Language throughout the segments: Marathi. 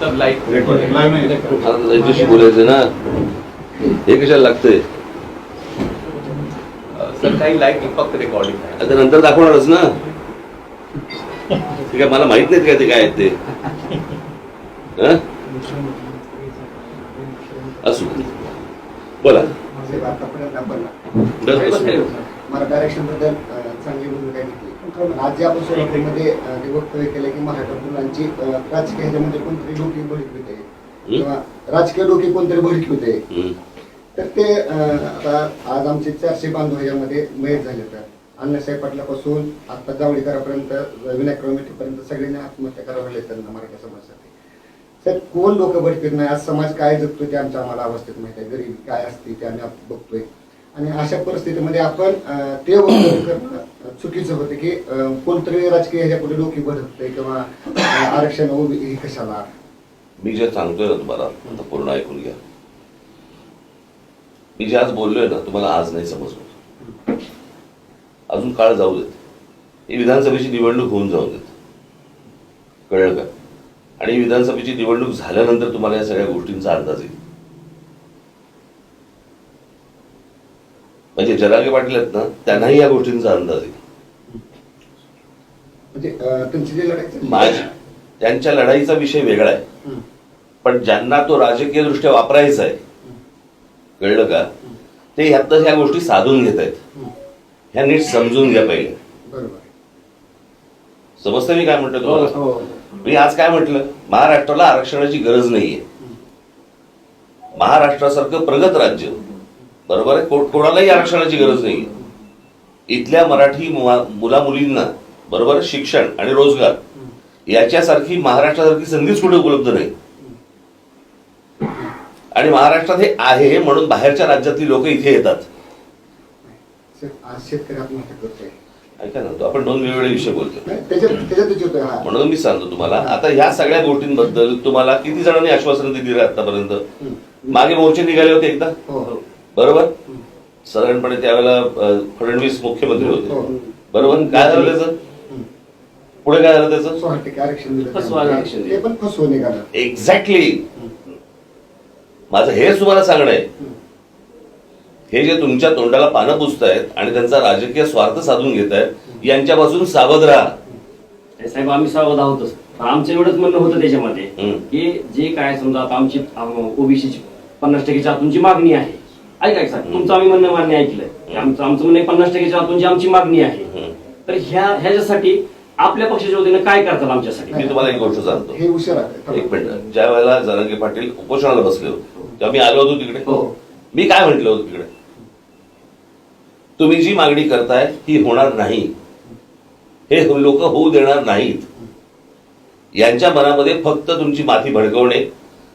सब लाइट. बोलायचं ना हे कशाला लागतंय? सर काही लाइट फक्त रेकॉर्डिंग आता नंतर दाखवणारच ना. ते काय मला माहीत नाहीत काय ते काय आहेत ते. हं? असू. बोला. मला डायरेक्शनबद्दल चांगली भूमिका आज जे आपण सोलापूरमध्ये वक्तव्य केलं की अं, राजकीय ह्याच्यामध्ये कोणतरी डोकी भडकवित आहे किंवा राजकीय डोकी कोणतरी भडकवित आहे हं. तर ते आता आज आमचे चारशे बांधव ह्याच्यामध्ये मयत झाले तर अण्णासाहेब पाटलापासून आता जावळीकरापर्यंत विनायक कमिटीपर्यंत सगळ्यांनी आत्महत्या करावं लागली त्यांना मराठा समाजासाठी. सर कोण लोक भटकत नाही आज समाज काय जगतोय ते आमच्या आम्हाला अवस्थेत माहिती आहे. गरिबी काय असते ते आम्ही बघतोय. आणि अशा परिस्थितीमध्ये आपण ते करणं चुकीचं होतं की कोणतरी राजकीय ह्याच्यापुढे डोकी भडकतंय किंवा आरक्षण उभी हे कशाला? मी जे सांगतोय ना तुम्हाला आता पूर्ण ऐकून घ्या. मी जे आज बोललोय ना तुम्हाला आज नाही समजलं अजून काळ जाऊ देत. ही विधानसभेची निवडणूक होऊन जाऊ देत. कळलं का? आणि विधानसभेची निवडणूक झाल्यानंतर तुम्हाला या सगळ्या गोष्टींचा अंदाज येईल. म्हणजे जरागे पाटील आहेत ना त्यांनाही या गोष्टींचा अंदाज येईल म्हणजे अं, त्यांची जी लढाई माझी त्यांच्या लढाईचा विषय वेगळा आहे. हं. पण ज्यांना तो राजकीय दृष्ट्या वापरायचा आहे कळलं का? ते ह्यातनं ह्या गोष्टी साधून घेत आहेत. हं. ह्या नीट समजून घ्या पहिले. बरोबर. समजतं मी काय म्हणतो तुम्हाला? हो मी आज काय म्हटलं? महाराष्ट्राला आरक्षणाची गरज नाहीये. महाराष्ट्रासारखं प्रगत राज्य. बरोबर आहे? कोणालाही आरक्षणाची गरज नाहीये. इथल्या मराठी मुला मुलींना बरोबर? शिक्षण आणि रोजगार याच्यासारखी महाराष्ट्रासारखी संधीच कुठे उपलब्ध नाही. आणि महाराष्ट्रात हे आहे म्हणून बाहेरच्या राज्यातली लोक इथे येतात. ऐका ना तो आपण दोन वेगवेगळे विषय बोलतो. नाही, म्हणून मी सांगतो तुम्हाला आता ह्या सगळ्या गोष्टींबद्दल तुम्हाला किती जणांनी आश्वासन दिली आतापर्यंत. मागे मोर्चे निघाले होते एकदा? हो हो. बरोबर? साधारणपणे त्यावेळेला फडणवीस मुख्यमंत्री हो. होते बरोबर? काय झालं त्याचं? हं. पुढे काय झालं त्याचं? एक्झॅक्टली माझं हेच तुम्हाला सांगणं आहे. हे जे तुमच्या तोंडाला पानं पुसतायत आणि त्यांचा राजकीय स्वार्थ साधून घेत आहेत यांच्यापासून सावध राहा. ते साहेब आम्ही सावध आहोतच पण आमचं एवढंच म्हणणं होतं त्याच्यामध्ये. की जे काय समजा आता आमची ओबीसीची पन्नास टक्केच्या आतूनची मागणी आहे. ऐका ऐका. साहेब तुमचं आम्ही म्हणणं मान्य ऐकलंय. आमचं आमचं म्हणणं पन्नास टक्केच्या आतूनची आमची मागणी आहे. तर ह्या ह्याच्यासाठी आपल्या पक्षाच्या वतीनं काय करतात आमच्यासाठी? मी तुम्हाला एक गोष्ट सांगतो. हे एक मिनिट. ज्या वेळेला जरांगे पाटील उपोषणाला बसले होते तेव्हा मी आलो होतो तिकडे. हो. मी काय म्हटलं होतं तिकडे? तुम्ही जी मागणी करताय ही होणार नाही. हे लोक होऊ देणार नाहीत. यांच्या मनामध्ये फक्त तुमची माथी भडकवणे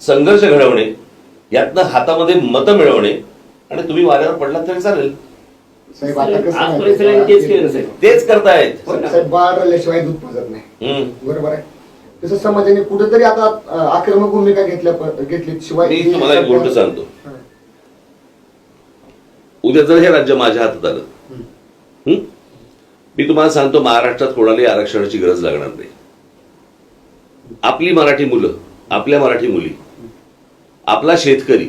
संघर्ष घडवणे यातनं हातामध्ये मतं मिळवणे आणि तुम्ही वाऱ्यावर पडलात तरी चालेल साहेब आता कसं आजपर्यंत माहिती आहे सगळ्यांनी तेच का? केलं साहेब तेच करतायत साहेब साहेब, बाळ रडल्याशिवाय दूध पाजत नाही हम्म. बरोबर आहे तसं समाजाने कुठेतरी आता अं, आक्रमक भूमिका घेतल्या प- घेतली शिवाय मी तुम्हाला एक गोष्ट सांगतो हा. उद्या जर हे राज्य माझ्या हातात आलं हम्म. हं? मी तुम्हाला सांगतो महाराष्ट्रात कोणालाही आरक्षणाची गरज लागणार नाही आपली मराठी मुलं आपल्या मराठी मुली आपला शेतकरी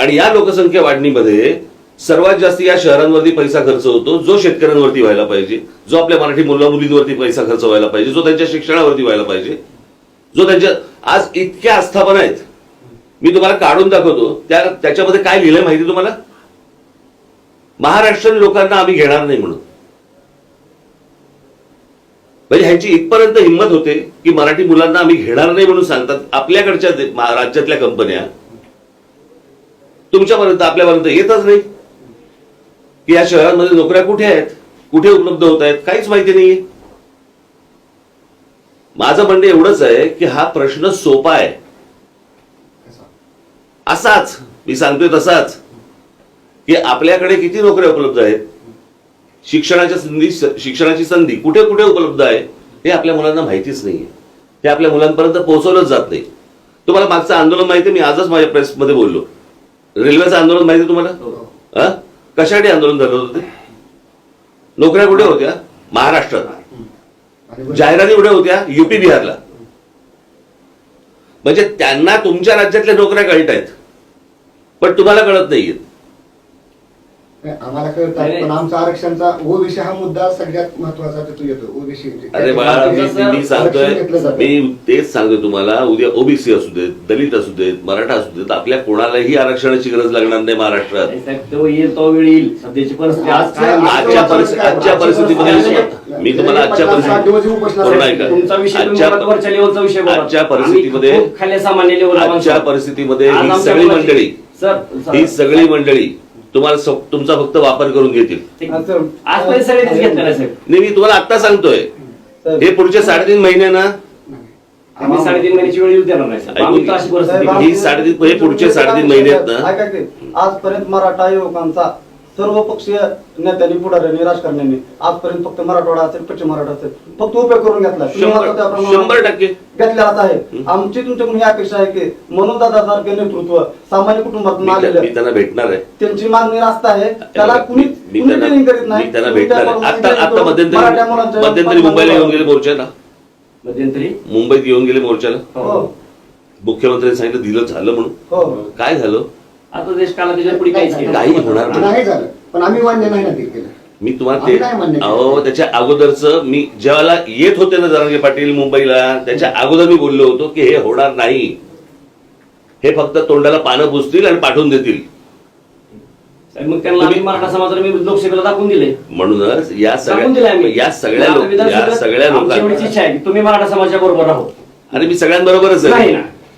आणि या लोकसंख्या वाढणीमध्ये सर्वात जास्त या शहरांवरती पैसा खर्च होतो जो शेतकऱ्यांवरती व्हायला पाहिजे जो आपल्या मराठी मुला मुलींवरती पैसा खर्च व्हायला पाहिजे जो त्यांच्या शिक्षणावरती व्हायला पाहिजे जो त्यांच्या आज इतक्या आस्थापना आहेत. मी तुम्हाला काढून दाखवतो त्या त्याच्यामध्ये काय लिहिलंय माहिती तुम्हाला? महाराष्ट्रीयन लोकांना आम्ही घेणार नाही म्हणून. म्हणजे ह्यांची इथपर्यंत हिंमत होते की मराठी मुलांना आम्ही घेणार नाही म्हणून सांगतात आपल्याकडच्या राज्यातल्या कंपन्या तुमच्यापर्यंत आपल्यापर्यंत येतच नाही. की या शहरांमध्ये नोकऱ्या कुठे आहेत? कुठे उपलब्ध होत आहेत? काहीच माहिती नाहीये. माझं म्हणणं एवढंच आहे की हा प्रश्न सोपा आहे. असाच मी सांगतोय तसाच की आपल्याकडे किती नोकऱ्या उपलब्ध आहेत? शिक्षणाच्या संधी शिक्षणाची संधी कुठे कुठे उपलब्ध आहे? हे आपल्या मुलांना माहितीच नाहीये. हे आपल्या मुलांपर्यंत पोहोचवलंच जात नाही. तुम्हाला मागचं आंदोलन माहिती मी आजच माझ्या प्रेसमध्ये बोललो. रेल्वेचं आंदोलन माहिती तुम्हाला? हा? कशासाठी आंदोलन झालं होतं ते? नोकऱ्या कुठे होत्या? महाराष्ट्रात. जाहिराती कुठे होत्या? युपी बिहारला. म्हणजे त्यांना तुमच्या राज्यातल्या नोकऱ्या कळत आहेत पण तुम्हाला कळत नाहीये नाही, आम्हाला कळतात पण. आमचा आरक्षणचा ओबीसी हा मुद्दा सगळ्यात महत्त्वाचा तिथून येतो ओबीसी अरे बाळा मी मी- मी सांगतोय मी तेच सांगतोय तुम्हाला उद्या ओबीसी असू देत दलित असू देत मराठा असू देत आपल्या कोणालाही आरक्षणाची गरज लागणार नाही महाराष्ट्रात. आजच्या परिस्थिती आजच्या परिस्थितीमध्ये मी तुम्हाला आजच्या परिस्थितीत आजच्या- परिस्थितीमध्ये आजच्या. परिस्थितीमध्ये ही सगळी मंडळी ही सगळी मंडळी तुम्हाला तुमचा फक्त वापर करून घेतील. नाही मी तुम्हाला आता सांगतोय. हे पुढचे साडेतीन महिने ना आम्ही साडेतीन महिन्याची वेळ येऊ देणार नाही साहेब, ही साडेतीन हे पुढचे साडेतीन महिने आहेत ना आजपर्यंत मराठा युवकांचा सर्व पक्षीय नेत्यांनी पुढाऱ्यांनी राजकारण्यांनी आजपर्यंत फक्त मराठवाडा असेल पश्चिम मराठा असेल फक्त उपयोग करून घेतला. शंभर- टक्के. घेतलेलाच आहे. आमची तुमच्याकडून ही अपेक्षा आहे की म्हणून दादासारखे नेतृत्व सामान्य कुटुंबातून आलेले त्यांना भेटणार आहे. त्यांची मागणी रास्त आहे. त्याला कुणी करीत नाही. त्यांना भेटणार आता आता मध्यंतरी मुंबईला येऊन गेले मोर्चाला. मध्यंतरी? मुंबईत येऊन गेले मोर्चाला. हो. मुख्यमंत्र्यांनी सांगितलं दिलं झालं म्हणून. हो. काय झालं? आता देश काला त्याच्या पुढे काहीच केलं काही होणार नाही. नाही झालं. पण आम्ही मान्य नाही ना ते केलं. मी तुम्हाला आम्ही काय मान्य ते केलं? अहो त्याच्या अगोदरच मी ज्यावेळेला येत होते ना जरांगे पाटील मुंबईला त्याच्या अगोदर मी बोललो होतो की हे होणार नाही. हे फक्त तोंडाला पानं पुसतील आणि पाठवून देतील. साहेब, मग त्यांना आम्ही मराठा समाजाला मी लोकसभेला दाखवून दिले. म्हणूनच या दाखवून दिले सगळ्या आम्ही. या सगळ्या लोक या सगळ्या आमची एवढीच लोकांना इच्छा आहे की तुम्ही मराठा समाजाच्या बरोबर राहो. अरे मी सगळ्यांबरोबरच नाही आहे ना.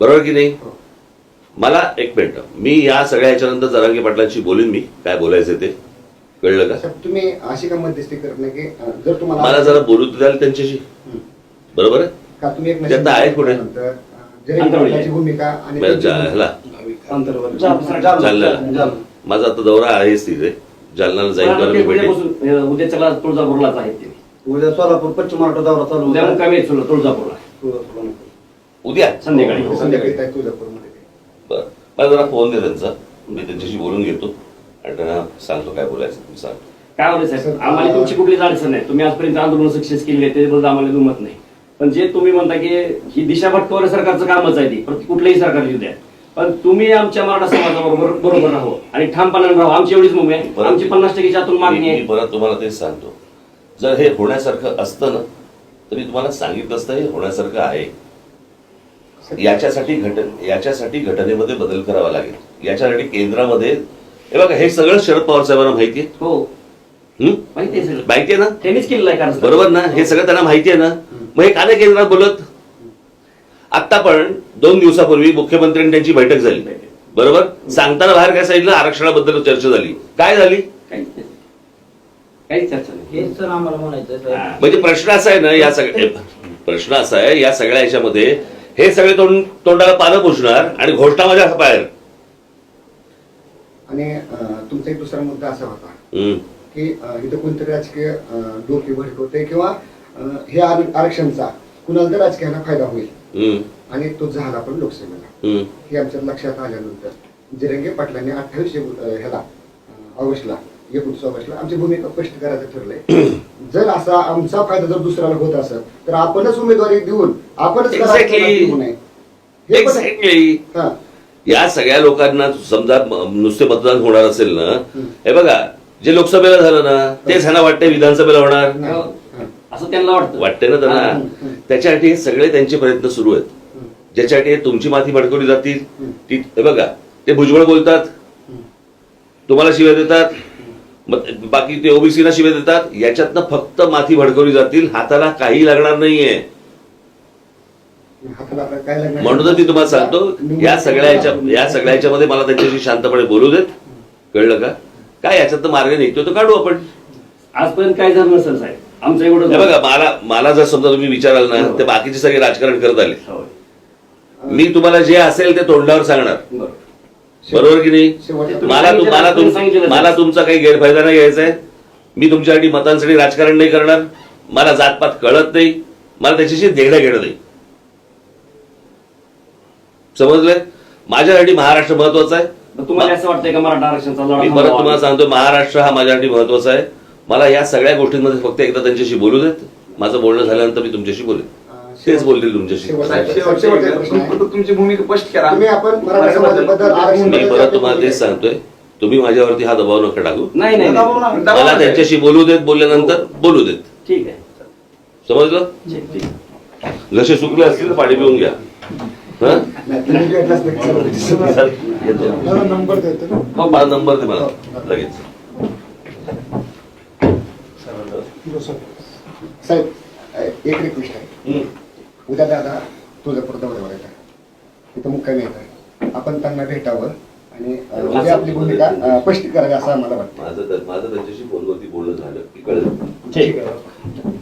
बरोबर की नाही? मला एक मिनिट. मी या सगळ्या ह्याच्यानंतर जरांगी पाटलांशी बोलीन मी. काय बोलायचं ते? कळलं का? तुम्ही अशी का मध्यस्थी करत नाही की जर तुम्हाला मला जरा बोलू द्याल त्यांच्याशी. बरोबर? आहे का तुम्ही एक त्यात आहेत कुठे? भूमिका आणि जालना. माझा आता दौरा आहेच तिथे जालन्याला जाईल अं, उद्याच्याला तुळजापूरलाच आहेत ते. उद्या सोलापूर पश्चिम महाराष्ट्र दौरा चालू उद्या होता. मुक्कामी तुळजापूरला. उद्या संध्याकाळी. हो, संध्याकाळी. तुळजापूरमध्ये. ते. बरं. मला जरा फोन दे त्यांचा. मी त्यांच्याशी बोलून घेतो. आणि त्यांना सांगतो काय बोलायचं तुम्ही सांग. काय होतं साहेब आम्हाला तुमची कुठलीच अडचण नाही. तुम्ही आजपर्यंत आंदोलन सक्सेस केली आहे त्याच्याबद्दल आम्हाला दुमत नाही. पण जे तुम्ही म्हणता की ही दिशा भटकवण्या सरकारचं कामच आहे ती. प्रति- कुठलंही सरकार येऊ द्या. पण तुम्ही आमच्या मराठा समाजाबरोबर बरोबर राहो. आणि ठामपणाने राहो. आमची एवढीच मुंबई आहे. आमची पन्नास टक्केच्या आतून मागणी मी आहे. मी परत तुम्हाला तेच सांगतो. जर हे होण्यासारखं असतं ना तरी तुम्हाला सांगितलं असतं हे होण्यासारखं आहे. याच्यासाठी घट याच्यासाठी घटनेमध्ये बदल करावा लागेल. याच्यासाठी केंद्रामध्ये हे बघा हे सगळं शरद पवार साहेबांना माहिती आहे हो? माहिती आहे सगळं. माहिती आहे ना? त्यांनीच केलेलं आहे कारण. बरोबर ना? हे सगळं त्यांना माहिती आहे ना? मग हे का नाही केंद्रात बोलत? आता पण दोन दिवसापूर्वी मुख्यमंत्र्यांनी त्यांची बैठक झाली. बरोबर? सांगताना बाहेर काय सांगितलं? आरक्षणाबद्दल चर्चा झाली. काय झाली? काहीच चर्चा नाही. हेच तर आम्हाला म्हणायचं आहे, साहेब. म्हणजे प्रश्न असा आहे ना या सगळ्या प्रश्न असा आहे या सगळ्या ह्याच्यामध्ये हे सगळे तोंड तोंडाला पानं पुसणार आणि घोषणा माझ्या बाहेर आणि तुमचा एक दुसरा मुद्दा असा होता. की इथं कोणतरी राजकीय डोके भडकवते किंवा हे आर- आरक्षणचा कुणाला तर राजकीयांना फायदा होईल. आणि तो झाला पण लोकसभेला. हे आमच्या लक्षात आल्यानंतर जिरंगे पाटलांनी अठ्ठावीस ह्याला ऑगस्टला एकोणीस ऑगस्टला आमची भूमिका स्पष्ट करायचं ठरलंय जर असा आमचा फायदा जर दुसऱ्याला होत असेल तर आपणच उमेदवारी देऊन आपणच? हे. हा. या सगळ्या लोकांना समजा नुसते मतदान होणार असेल ना. हे बघा जे लोकसभेला झालं ना तेच ह्यांना वाटतंय विधानसभेला होणार. हो. असं त्यांना वाटतं वाटतंय ना. त्यांना त्याच्यासाठी हे सगळे त्यांचे प्रयत्न सुरू आहेत ज्याच्यासाठी तुमची माथी भडकवली जातील ती हे बघा ते भुजबळ बोलतात तुम्हाला शिव्या देतात मग बाकी ते ओबीसीला शिव्या देतात. याच्यातनं फक्त माथी भडकवली जातील. हाताला काही लागणार नाहीये? म्हणूनच मी तुम्हाला सांगतो या सगळ्या याच्या या सगळ्या याच्यामध्ये मला त्यांच्याशी शांतपणे बोलू देत. कळलं का? काय याच्यात मार्ग निघतो तो काढू आपण. आजपर्यंत काय झालं नसेल साहेब? आमचं एवढं हे बघा मला मला जर समजा तुम्ही विचाराल ना ते बाकीचे सगळे राजकारण करत आले. मी तुम्हाला जे असेल ते तोंडावर सांगणार. बरोबर. की नाही? मला तुम- मला मला तुमचा काही गैरफायदा नाही घ्यायचा आहे. मी तुमच्यासाठी मतांसाठी राजकारण नाही करणार. मला जातपात कळत नाही. मला त्याच्याशी देणं घेणं नाही. समजलंय? माझ्यासाठी महाराष्ट्र महत्त्वाचा आहे. तुम्हाला असं वाटतंय का मराठा आरक्षणाचा लढा मी परत? तुम्हाला सांगतो महाराष्ट्र हा माझ्यासाठी महत्त्वाचा आहे. मला या सगळ्या गोष्टींमध्ये फक्त एकदा त्यांच्याशी बोलू देत. माझं बोलणं झाल्यानंतर मी तुमच्याशी बोलेन. तेच बोलतील तुमच्याशी. शेवटचा- साहेब, प्रश्न. आहे. तुमची भूमिका स्पष्ट करा. तुम्ही आपण मराठा समाजाबद्दल आरक्षण मी परत तुम्हाला तेच सांगतोय. तुम्ही माझ्यावरती हा दबाव नका टाकू. नाही नाही, दबाव नाही. नाही. मला त्यांच्याशी बोलू देत बोलल्यानंतर बोलू देत. ठीक आहे. समजलं? ठीक ठीक. जसे सुकले असतील तर पाणी पिऊन घ्या. हं? नाही, तुम्ही भेटलाच नाही. चल, येतो. मला नंबर देतो हो मला नंबर दे मला. लगेच. साहेब अं, एक रिक्वेस्ट हं. उद्या दादा तुळजापूर दौऱ्यावर येतात तिथं मुक्कामी येतात आपण त्यांना भेटावं आणि उद्या आपली भूमिका स्पष्ट करावी असं आम्हाला वाटतं. माझं माझं त्यांच्याशी फोनवरती बोलणं झालं की कळलं. ठीक आहे.